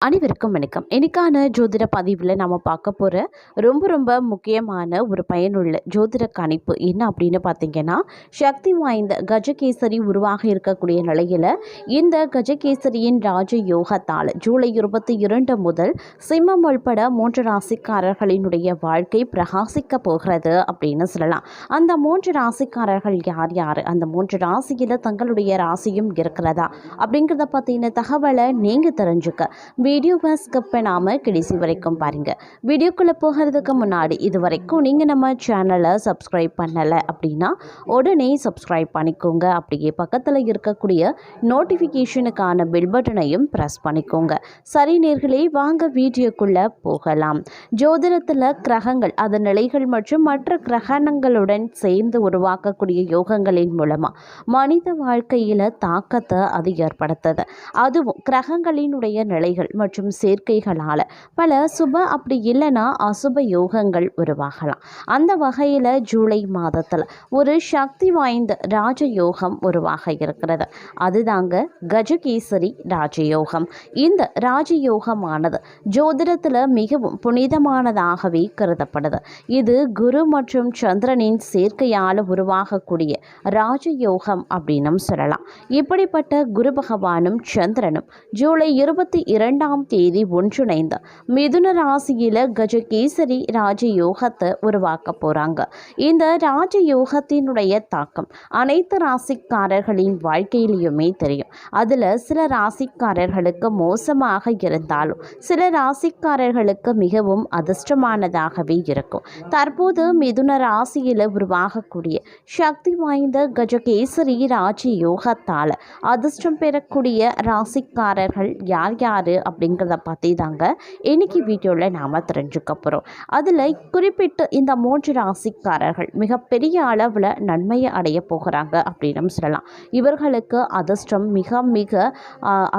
அனைவருக்கும் வணக்கம். இன்னைக்கான ஜோதிட பதிவில் நம்ம பார்க்க போகிற ரொம்ப ரொம்ப முக்கியமான ஒரு பயனுள்ள ஜோதிட கணிப்பு என்ன அப்படின்னு பார்த்தீங்கன்னா சக்தி வாய்ந்த கஜகேசரி உருவாக இருக்கக்கூடிய நிலையில் இந்த கஜகேசரியின் ராஜ யோகத்தால் ஜூலை இருபத்தி இரண்டு முதல் சிம்மம் உள்பட மூன்று ராசிக்காரர்களினுடைய வாழ்க்கை பிரகாசிக்க போகிறது அப்படின்னு சொல்லலாம். அந்த மூன்று ராசிக்காரர்கள் யார் யார்? அந்த மூன்று ராசியில் தங்களுடைய ராசியும் இருக்கிறதா? அப்படிங்கிறத பற்றின தகவலை நீங்கள் தெரிஞ்சுக்க. வீடியோவை ஸ்கிப் பண்ணாமல் கடைசி வரைக்கும் பாருங்கள் வீடியோக்குள்ளே போகிறதுக்கு முன்னாடி இது வரைக்கும் நீங்கள் நம்ம சேனலை சப்ஸ்கிரைப் பண்ணலை அப்படின்னா உடனே சப்ஸ்கிரைப் பண்ணிக்கோங்க. அப்படியே பக்கத்தில் இருக்கக்கூடிய நோட்டிஃபிகேஷனுக்கான பில் பட்டனையும் ப்ரெஸ் பண்ணிக்கோங்க. சரி நேர்களே வாங்க வீடியோக்குள்ளே போகலாம். ஜோதிடத்தில் கிரகங்கள் அதன் நிலைகள் மற்றும் மற்ற கிரகணங்களுடன் சேர்ந்து உருவாக்கக்கூடிய யோகங்களின் மூலமாக மனித வாழ்க்கையில் தாக்கத்தை அது ஏற்படுத்துது. அதுவும் கிரகங்களினுடைய நிலைகள் மற்றும் சேர்க்கைகளால். பல சுப அப்படி இல்லைன்னா அசுப யோகங்கள் உருவாகலாம். அந்த வகையில் ஜூலை மாதத்தில் ஒரு சக்தி வாய்ந்த ராஜயோகம் உருவாக இருக்கிறது. அதுதாங்க கஜகேசரி ராஜயோகம். இந்த ராஜயோகமானது ஜோதிடத்தில் மிகவும் புனிதமானதாகவே கருதப்படுது. இது குரு மற்றும் சந்திரனின் சேர்க்கையால் உருவாகக்கூடிய ராஜயோகம் அப்படின்னும் சொல்லலாம். இப்படிப்பட்ட குரு பகவானும் சந்திரனும் ஜூலை இருபத்தி இரண்டாம் தேதி ஒன்றிணைந்து மிதுன ராசியில் கஜகேசரி ராஜயோகத்தை உருவாக்க போகிறாங்க இந்த ராஜயோகத்தினுடைய தாக்கம் அனைத்து ராசிக்காரர்களின் வாழ்க்கையிலையுமே தெரியும். அதில் சில ராசிக்காரர்களுக்கு மோசமாக இருந்தாலும் சில ராசிக்காரர்களுக்கு மிகவும் அதிர்ஷ்டமானதாகவே இருக்கும். தற்போது மிதுன ராசியில் உருவாகக்கூடிய சக்தி வாய்ந்த கஜகேசரி ராஜயோகத்தால் அதிர்ஷ்டம் பெறக்கூடிய ராசிக்காரர்கள் யார் யார் அப்படிங்கிறத பற்றி தாங்க இன்றைக்கி வீடியோவில் நாம் தெரிஞ்சுக்க போகிறோம் அதில் குறிப்பிட்டு இந்த மூன்று ராசிக்காரர்கள் மிகப்பெரிய அளவில் நன்மையை அடைய போகிறாங்க அப்படின்னு சொல்லலாம். இவர்களுக்கு அதிர்ஷ்டம் மிக மிக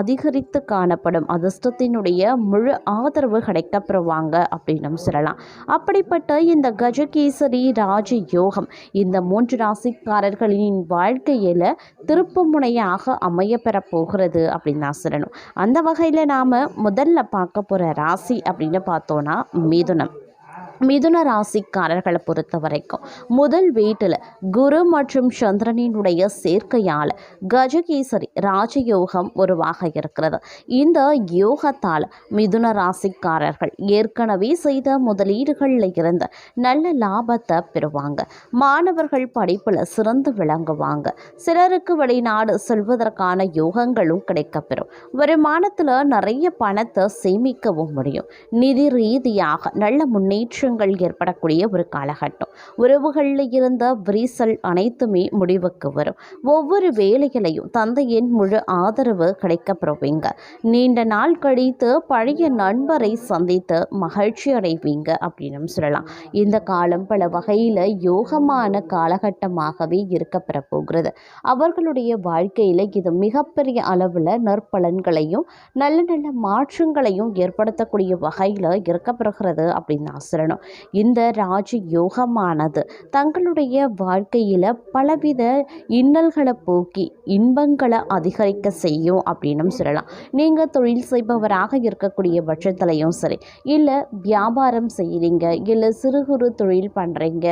அதிகரித்து காணப்படும். அதிர்ஷ்டத்தினுடைய முழு ஆதரவு கிடைக்கப்பெறுவாங்க அப்படின்னு சொல்லலாம். அப்படிப்பட்ட இந்த கஜகேசரி ராஜ யோகம் இந்த மூன்று ராசிக்காரர்களின் வாழ்க்கையில் திருப்பு முனையாக அமைய பெறப் போகிறது அப்படின்னு தான் சொல்லணும். அந்த வகையில் நாம் முதல்ல பார்க்க போகிற ராசி அப்படின்னு பார்த்தோன்னா மிதுனம். மிதுன ராசிக்காரர்களை பொறுத்த வரைக்கும் முதல் வீட்டில் குரு மற்றும் சந்திரனினுடைய சேர்க்கையால் கஜகேசரி ராஜயோகம் உருவாக இருக்கிறது. இந்த யோகத்தால் மிதுன ராசிக்காரர்கள் ஏற்கனவே செய்த முதலீடுகளில் இருந்து நல்ல லாபத்தை பெறுவாங்க. மாணவர்கள் படிப்பில் சிறந்து விளங்குவாங்க. சிலருக்கு வெளிநாடு செல்வதற்கான யோகங்களும் கிடைக்கப்பெறும். வருமானத்தில் நிறைய பணத்தை சேமிக்கவும் முடியும். நிதி ரீதியாக நல்ல முன்னேற்றம் மாற்றங்கள் ஏற்படக்கூடிய ஒரு காலகட்டம். உறவுகளில் இருந்த விரிசல் அனைத்துமே முடிவுக்கு வரும். ஒவ்வொரு வேலைகளையும் தந்தையின் முழு ஆதரவு கிடைக்கப்பெறுவீங்க. நீண்ட நாள் கழித்து பழைய நண்பரை சந்தித்து மகிழ்ச்சி அடைவீங்க அப்படின்னு சொல்லலாம். இந்த காலம் பல வகையில் யோகமான காலகட்டமாகவே இருக்கப்பெற போகிறது. அவர்களுடைய வாழ்க்கையில் இது மிகப்பெரிய அளவில் நற்பலன்களையும் நல்ல நல்ல மாற்றங்களையும் ஏற்படுத்தக்கூடிய வகையில் இருக்கப்படுகிறது அப்படின்னு நான் சொல்லணும். இந்த ராஜ யோகமானது தங்களுடைய வாழ்க்கையில் பலவித இன்னல்களை போக்கி இன்பங்களை அதிகரிக்க செய்யும் அப்படின்னும் சொல்லலாம். நீங்கள் தொழில் செய்பவராக இருக்கக்கூடிய பட்சத்துலையும் சரி இல்லை வியாபாரம் செய்கிறீங்க இல்லை சிறு குறு தொழில் பண்ணுறீங்க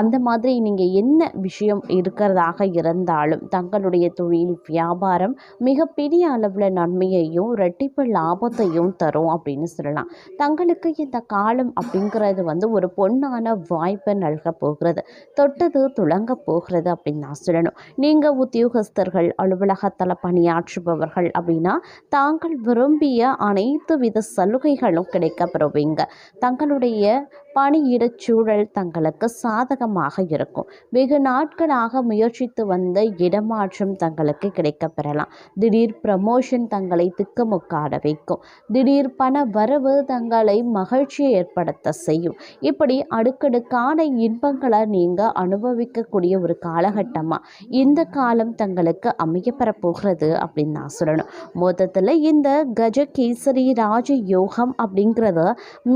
அந்த மாதிரி நீங்கள் என்ன விஷயம் இருக்கிறதாக இருந்தாலும் தங்களுடைய தொழில் வியாபாரம் மிகப்பெரிய அளவில் நன்மையையும் ரெட்டிப்பு லாபத்தையும் தரும் அப்படின்னு சொல்லலாம். தங்களுக்கு இந்த காலம் அப்படிங்கிறது வந்து ஒரு பொண்ணான வாய்ப்பை நல்க போகிறது. தொட்டது துளங்க போகிறது அப்படின்னு நான் சொல்லணும். நீங்கள் உத்தியோகஸ்தர்கள் அலுவலகத்தில் பணியாற்றுபவர்கள் அப்படின்னா தாங்கள் விரும்பிய அனைத்து வித சலுகைகளும் கிடைக்கப்பெறுவீங்க. தங்களுடைய பணியிட சூழல் தங்களுக்கு சாதகமாக இருக்கும். வெகு நாட்களாக முயற்சித்து வந்த இடமாற்றம் தங்களுக்கு கிடைக்க பெறலாம் திடீர் ப்ரமோஷன் தங்களை திக்குமுக்காட வைக்கும். திடீர் பண வரவு தங்களை மகிழ்ச்சியை ஏற்படுத்த செய்யும். முடியும். இப்படி அடுக்கடுக்கான இன்பங்களை நீங்கள் அனுபவிக்கக்கூடிய ஒரு காலகட்டமாக இந்த காலம் தங்களுக்கு அமையப்பெற போகிறது அப்படின்னு நான் சொல்லணும். மொத்தத்தில் இந்த கஜகேசரி ராஜ யோகம் அப்படிங்கிறது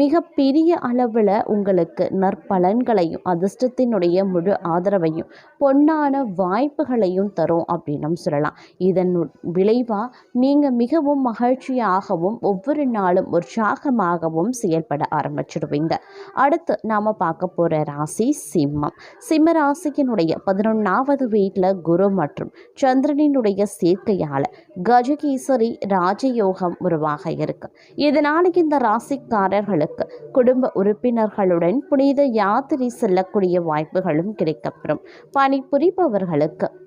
மிகப்பெரிய அளவில் உங்களுக்கு நற்பலன்களையும் அதிர்ஷ்டத்தினுடைய முழு ஆதரவையும் பொன்னான வாய்ப்புகளையும் தரும் அப்படின்னும் சொல்லலாம். இதன் விளைவாக நீங்கள் மிகவும் மகிழ்ச்சியாகவும் ஒவ்வொரு நாளும் உற்சாகமாகவும் செயல்பட ஆரம்பிச்சிடுவீங்க. அடுத்து நாம் பார்க்க போகிற ராசி சிம்மம். சிம்ம ராசியினுடைய பதினொன்றாவது வீட்டில் குரு மற்றும் சந்திரனினுடைய சேர்க்கையால் கஜகீசரி ராஜயோகம் உருவாக இருக்கு. இதனால் இந்த ராசிக்காரர்களுக்கு குடும்ப உறுப்பினர்களுடன் புனித யாத்திரை செல்லக்கூடிய வாய்ப்புகளும் கிடைக்கப்பெறும். பணிபுரிபவர்களுக்கு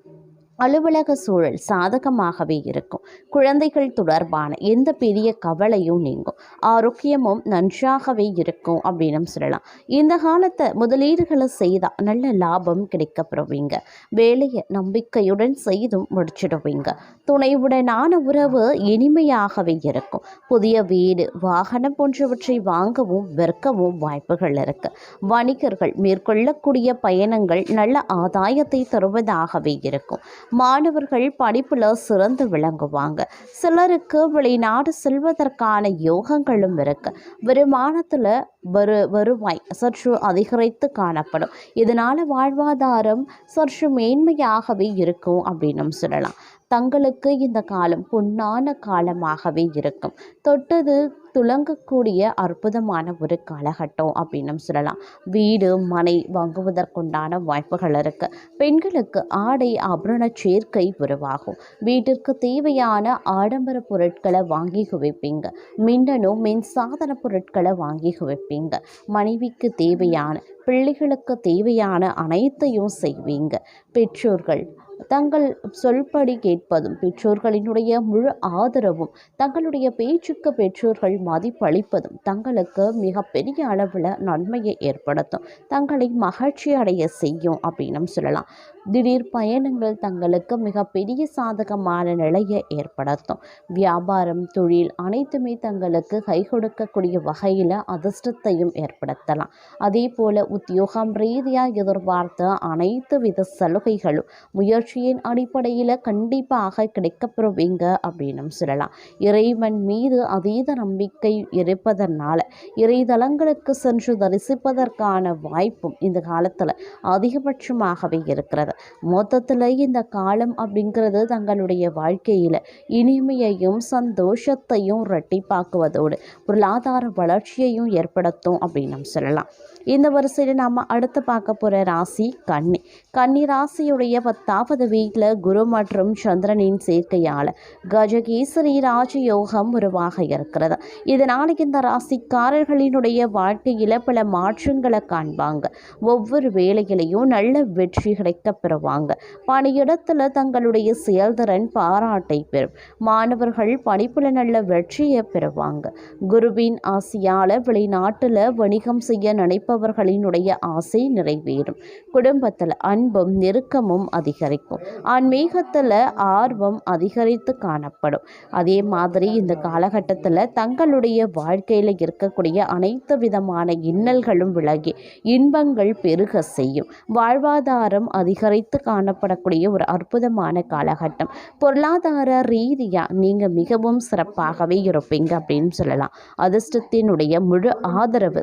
அலுவலக சூழல் சாதகமாகவே இருக்கும். குழந்தைகள் தொடர்பான எந்த பெரிய கவலையும் நீங்கும். ஆரோக்கியமும் நன்றாகவே இருக்கும் அப்படின்னு சொல்லலாம். இந்த காலத்தை முதலீடுகளை செய்தால் நல்ல லாபம் கிடைக்கப்படுவீங்க. வேலையை நம்பிக்கையுடன் செய்தும் முடிச்சிடுவீங்க. துணைவுடனான உறவு இனிமையாகவே இருக்கும். புதிய வீடு வாகனம் போன்றவற்றை வாங்கவும் விற்கவும் வாய்ப்புகள் இருக்கு. வணிகர்கள் மேற்கொள்ளக்கூடிய பயணங்கள் நல்ல ஆதாயத்தை தருவதாகவே இருக்கும். மாணவர்கள் படிப்பில் சிறந்து விளங்குவாங்க. சிலருக்கு வெளிநாடு செல்வதற்கான யோகங்களும் இருக்கு. வருமானத்தில் வரு வருவாய் சற்று அதிகரித்து காணப்படும். இதனால் வாழ்வாதாரம் சற்று மேன்மையாகவே இருக்கும் அப்படின்னு சொல்லலாம். தங்களுக்கு இந்த காலம் பொன்னான காலமாகவே இருக்கும். தொட்டது துளங்கக்கூடிய அற்புதமான ஒரு காலகட்டம் அப்படின்னு சொல்லலாம். வீடு மனை வாங்குவதற்குண்டான வாய்ப்புகள் இருக்கு. பெண்களுக்கு ஆடை ஆபரண சேர்க்கை உருவாகும். வீட்டிற்கு தேவையான ஆடம்பர பொருட்களை வாங்கி குவிப்பீங்க. மின்னணு மின்சாதன பொருட்களை வாங்கி குவிப்பீங்க. மனைவிக்கு தேவையான பிள்ளைகளுக்கு தேவையான அனைத்தையும் செய்வீங்க. பெற்றோர்கள் தங்கள் சொல்படி கேட்பதும் பெற்றோர்களினுடைய முழு ஆதரவும் தங்களுடைய பேச்சுக்கு பெற்றோர்கள் மதிப்பளிப்பதும் தங்களுக்கு மிகப்பெரிய அளவில் நன்மையை ஏற்படுத்தும். தங்களை மகிழ்ச்சி அடைய செய்யும் அப்படின்னு சொல்லலாம். திடீர் பயணங்கள் தங்களுக்கு மிகப்பெரிய சாதகமான நிலையை ஏற்படுத்தும். வியாபாரம் தொழில் அனைத்துமே தங்களுக்கு கை கொடுக்கக்கூடிய வகையில் அதிர்ஷ்டத்தையும் ஏற்படுத்தலாம். அதே போல் உத்தியோகம் ரீதியாக எதிர்பார்த்த அனைத்து வித சலுகைகளும் முயற்சியின் அடிப்படையில் கண்டிப்பாக கிடைக்கப்பெறுவீங்க அப்படின்னு சொல்லலாம். இறைவன் மீது அதீத நம்பிக்கை இருப்பதனால் இறைதலங்களுக்கு சென்று தரிசிப்பதற்கான வாய்ப்பும் இந்த காலத்தில் அதிகபட்சமாகவே இருக்கிறது. மொத்தத்தில் இந்த காலம் அப்படிங்கிறது தங்களுடைய வாழ்க்கையில் இனிமையையும் சந்தோஷத்தையும் ரெட்டிப்பாக்குவதோடு பொருளாதார வளர்ச்சியையும் ஏற்படுத்தும் அப்படின்னு நம்ம சொல்லலாம். இந்த வரிசையில் நாம் அடுத்து பார்க்க போகிற ராசி கன்னி. கன்னி ராசியுடைய பத்தாவது வீட்டில் குரு மற்றும் சந்திரனின் சேர்க்கையால் கஜகேசரி ராஜயோகம் உருவாக இருக்கிறது. இதனால் இந்த ராசிக்காரர்களினுடைய வாழ்க்கையில் பல மாற்றங்களை காண்பாங்க. ஒவ்வொரு வேலையிலையும் நல்ல வெற்றி கிடைக்க பெறுவாங்க. பணியிடத்தில் தங்களுடைய செயல்திறன் பாராட்டை பெறும். மாணவர்கள் படிப்பில் நல்ல வெற்றியை பெறுவாங்க. குருவின் ஆசையால் வெளிநாட்டில் வணிகம் செய்ய நினைப்ப இருப்பவர்களினுடைய ஆசை நிறைவேறும். குடும்பத்தில் அன்பும் நெருக்கமும் அதிகரிக்கும். ஆன்மீகத்தில் ஆர்வம் அதிகரித்து காணப்படும். அதே மாதிரி இந்த காலகட்டத்தில் தங்களுடைய வாழ்க்கையில் இருக்கக்கூடிய அனைத்து விதமான இன்னல்களும் விலகி இன்பங்கள் பெருக செய்யும். வாழ்வாதாரம் அதிகரித்து காணப்படக்கூடிய ஒரு அற்புதமான காலகட்டம். பொருளாதார ரீதியாக நீங்கள் மிகவும் சிறப்பாகவே இருப்பீங்க அப்படின்னு சொல்லலாம். அதிர்ஷ்டத்தினுடைய முழு ஆதரவு.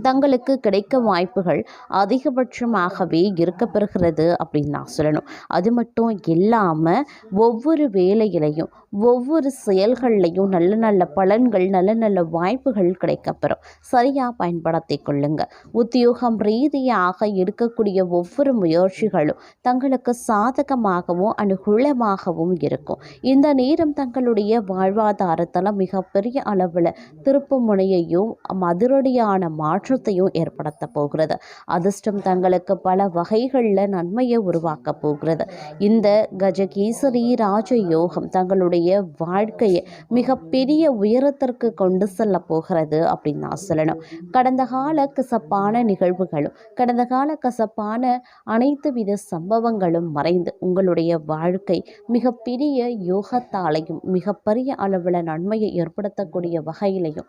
தங்களுக்கு கிடைக்க வாய்ப்புகள் அதிகபட்சமாகவே இருக்கப்பெறுகிறது அப்படின்னு நான் சொல்லணும். அது மட்டும் இல்லாமல் ஒவ்வொரு வேலையிலையும் ஒவ்வொரு செயல்கள்லையும் நல்ல நல்ல பலன்கள் நல்ல நல்ல வாய்ப்புகள் கிடைக்கப்பெறும். சரியாக பயன்படுத்தி கொள்ளுங்க. உத்தியோகம் ரீதியாக எடுக்கக்கூடிய ஒவ்வொரு முயற்சிகளும் தங்களுக்கு சாதகமாகவும் அனுகூலமாகவும் இருக்கும். இந்த நேரம் தங்களுடைய வாழ்வாதாரத்தில் மிகப்பெரிய அளவில் திருப்பு முனையையும் அதிரடியான மாற்றத்தையும் ஏற்படுத்த போகிறது. அதிர்ஷ்டம் தங்களுக்கு பல வகைகளில் நன்மையை உருவாக்க போகிறது. இந்த கஜகீசரி ராஜ யோகம் தங்களுடைய வாழ்க்கையை மிகப்பெரிய உயரத்திற்கு கொண்டு செல்ல போகிறது அப்படின்னு நான் சொல்லணும். கடந்த கால கசப்பான நிகழ்வுகளும் கடந்த கால கசப்பான அனைத்து வித சம்பவங்களும் மறைந்து உங்களுடைய வாழ்க்கை மிகப்பெரிய யோகத்தாலையும் மிகப்பெரிய அளவில் நன்மையை ஏற்படுத்தக்கூடிய வகையிலையும்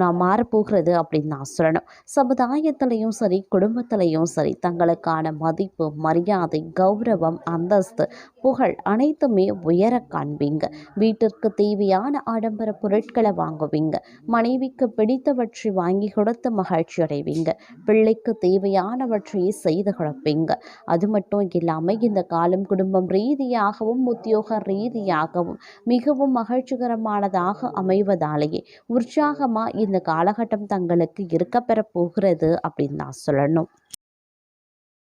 நான் மாறப்போகிறது அப்படின்னு நான் சொல்லணும். சமுதாயத்திலையும் சரி குடும்பத்திலையும் சரி தங்களுக்கான மதிப்பு மரியாதை கௌரவம் அந்தஸ்து புகழ் அனைத்துமே உயர காண்பீங்க. வீட்டிற்கு தேவையான ஆடம்பர பொருட்களை வாங்குவீங்க. மனைவிக்கு பிடித்தவற்றை வாங்கி கொடுத்து மகிழ்ச்சி அடைவீங்க. பிள்ளைக்கு தேவையானவற்றை செய்து கொடுப்பீங்க. அது மட்டும் இல்லாமல் இந்த காலம் குடும்பம் ரீதியாகவும் உத்தியோக ரீதியாகவும் மிகவும் மகிழ்ச்சிகரமானதாக அமைவதாலேயே உற்சாகமாக இந்த காலகட்டம் தங்களுக்கு இருக்கப்பெற போகிறது அப்படின்னு தான் சொல்லணும்.